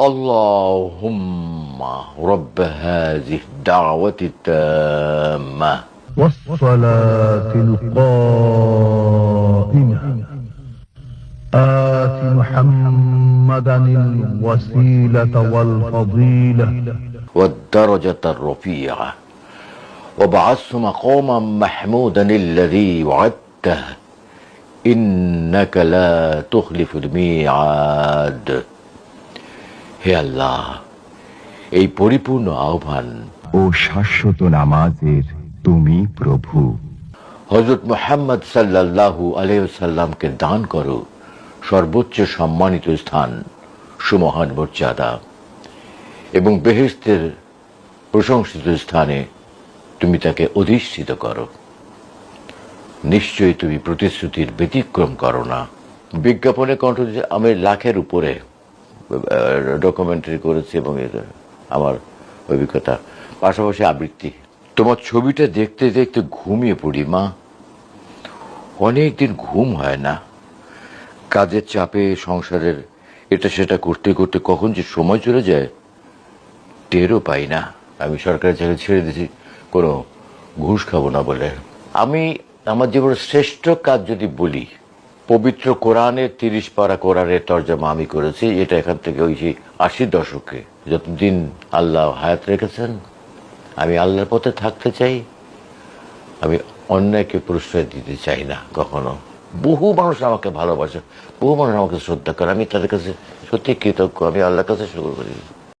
اللهم رب هذه الدعوة التامة. والصلاة القائمة. آت محمدا الوسيلة والفضيلة. والدرجة الرفيعة. وبعثت مقاما محمودا الذي وعدته. إنك لا تخلف الميعاد. হে আল্লাহ এই পরিপূর্ণ আহ্বান। ও শাশ্বত নামাজের তুমি প্রভু। হজরত মোহাম্মদ সাল্লাল্লাহু আলাইসাল্লামকে দান করো সর্বোচ্চ সম্মানিত স্থান সুমহান মর্যাদা। এবং বেহেস্তের প্রশংসিত স্থানে তুমি তাকে অধিষ্ঠিত করো। নিশ্চয়ই তুমি প্রতিশ্রুতির ব্যতিক্রম করো না। বিজ্ঞাপনে কণ্ঠ দিতে আমি লাখের উপরে ডকুমেন্টারি করেছি এবং আমার অভিজ্ঞতা, পাশাপাশি আবৃত্তি। তোমার ছবিটা দেখতে দেখতে ঘুমিয়ে পড়ি, মা। অনেক দিন ঘুম হয় না। কাজের চাপে, সংসারের এটা সেটা করতে করতে কখন যে সময় চলে যায়, টেরও পাই না। আমি সরকারের চাকরি ছেড়ে দিয়েছি, কোনো ঘুষ খাব না বলে। আমি আমার জীবনের শ্রেষ্ঠ কাজ যদি বলি পবিত্র কোরআনের তিরিশ পারা কোরআনের তর্জমা আমি করেছি, এটা এখান থেকে ওই আশির দশকে যতদিন আল্লাহ হায়াত রেখেছেন, আমি আল্লাহর পথে থাকতে চাই, আমি অন্যায়কে প্রশ্রয় দিতে চাই না কখনো। বহু মানুষ আমাকে ভালোবাসে, বহু মানুষ আমাকে শ্রদ্ধা করে, আমি তাদের কাছে সত্যি কৃতজ্ঞ, আমি আল্লাহর কাছে শুরু করি।